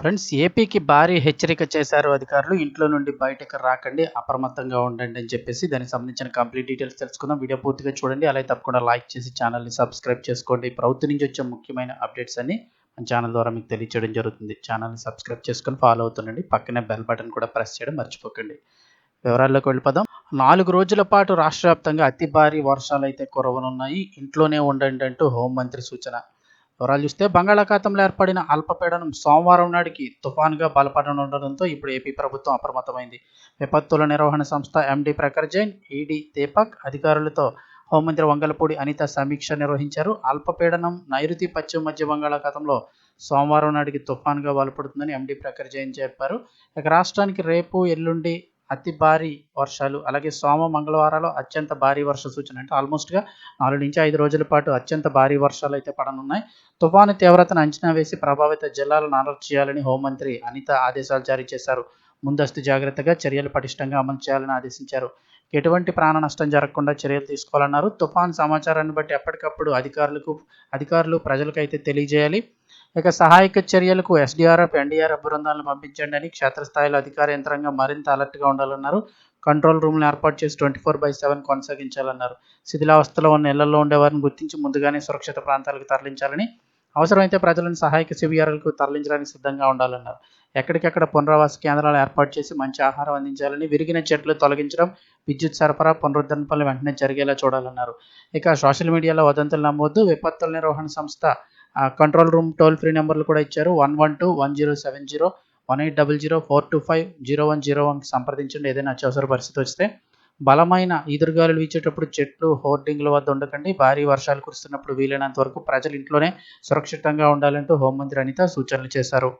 Friends ఏపీకి భారీ హెచ్చరిక చేశారు అధికారులు. ఇంట్లో నుండి బయటకు రాకండి అప్రమత్తంగా ఉండండి అని చెప్పేసి దానికి సంబంధించిన కంప్లీట్ డీటెయిల్స్ తెలుసుకుందాం. వీడియో పూర్తిగా చూడండి. అలాగే తప్పకుండా లైక్ చేసి ఛానల్ని సబ్స్క్రైబ్ చేసుకోండి. ప్రభుత్వం నుంచి వచ్చే ముఖ్యమైన అప్డేట్స్ అన్ని మన ఛానల్ ద్వారా మీకు తెలియచేయడం జరుగుతుంది. ఛానల్ని సబ్స్క్రైబ్ చేసుకొని ఫాలో అవుతుండండి. పక్కనే బెల్ బటన్ కూడా ప్రెస్ చేయడం మర్చిపోకండి. వివరాల్లోకి వెళ్ళిపోదాం. నాలుగు రోజుల పాటు రాష్ట్ర వ్యాప్తంగా అతి భారీ వర్షాలు అయితే కురవనున్నాయి. ఇంట్లోనే ఉండండి అంటూ హోంమంత్రి సూచన. వివరాలు చూస్తే బంగాళాఖాతంలో ఏర్పడిన అల్పపీడనం సోమవారం నాటికి తుఫాన్గా బలపడనుండడంతో ఇప్పుడు ఏపీ ప్రభుత్వం అప్రమత్తమైంది. విపత్తుల నిర్వహణ సంస్థ ఎండి ప్రఖర్ జైన్ ఈడీ దీపక్ అధికారులతో హోంమంత్రి వంగలపూడి అనిత సమీక్ష నిర్వహించారు. అల్పపీడనం నైరుతి పశ్చిమ మధ్య బంగాళాఖాతంలో సోమవారం నాటికి తుఫాన్గా బలపడుతుందని ఎండి ప్రఖర్ జైన్ చెప్పారు ఇక రాష్ట్రానికి రేపు ఎల్లుండి అతి భారీ వర్షాలు అలాగే సోమ మంగళవారాలు అత్యంత భారీ వర్ష సూచన. అంటే ఆల్మోస్ట్గా నాలుగు నుంచి ఐదు రోజుల పాటు అత్యంత భారీ వర్షాలు అయితే పడనున్నాయి. తుఫాను తీవ్రతను అంచనా వేసి ప్రభావిత జిల్లాలను అలర్ట్ చేయాలని హోంమంత్రి అనిత ఆదేశాలు జారీ చేశారు. ముందస్తు జాగ్రత్తగా చర్యలు పటిష్టంగా అమలు చేయాలని ఆదేశించారు. ఎటువంటి ప్రాణ నష్టం జరగకుండా చర్యలు తీసుకోవాలన్నారు. తుఫాన్ సమాచారాన్ని బట్టి ఎప్పటికప్పుడు అధికారులకు అధికారులు ప్రజలకు అయితే తెలియజేయాలి. ఇక సహాయక చర్యలకు ఎస్డీఆర్ఎఫ్ ఎన్డీఆర్ఎఫ్ బృందాలను పంపించండి అని క్షేత్రస్థాయిలో అధికార యంత్రాంగం మరింత అలర్ట్గా ఉండాలన్నారు. కంట్రోల్ రూమ్లు ఏర్పాటు చేసి ట్వంటీ ఫోర్ బై సెవెన్ కొనసాగించాలన్నారు. శిథిలావస్థలో ఉన్న ఇళ్ళలో ఉండేవారిని గుర్తించి ముందుగానే సురక్షిత ప్రాంతాలకు తరలించాలని అవసరమైతే ప్రజలను సహాయక శిబిరాలకు తరలించడానికి సిద్ధంగా ఉండాలన్నారు. ఎక్కడికెక్కడ పునరావాస కేంద్రాలు ఏర్పాటు చేసి మంచి ఆహారం అందించాలని విరిగిన చెట్లు తొలగించడం విద్యుత్ సరఫరా పునరుద్ధరణ పనులు వెంటనే జరిగేలా చూడాలన్నారు. ఇక సోషల్ మీడియాలో వదంతులు నమ్మవద్దు విపత్తుల నిర్వహణ సంస్థ కంట్రోల్ రూమ్ టోల్ ఫ్రీ నెంబర్లు కూడా ఇచ్చారు. One one two one zero seven zero one eight double zero four two five zero one zero వన్కి సంప్రదించండి. ఏదైనా అత్యవసర పరిస్థితి వస్తే బలమైన ఈదురుగాలు వీచేటప్పుడు చెట్లు హోర్డింగ్ల వద్ద ఉండకండి. భారీ వర్షాలు కురుస్తున్నప్పుడు వీలైనంత వరకు ప్రజలు ఇంట్లోనే సురక్షితంగా ఉండాలంటూ హోంమంత్రి అనిత సూచనలు చేశారు.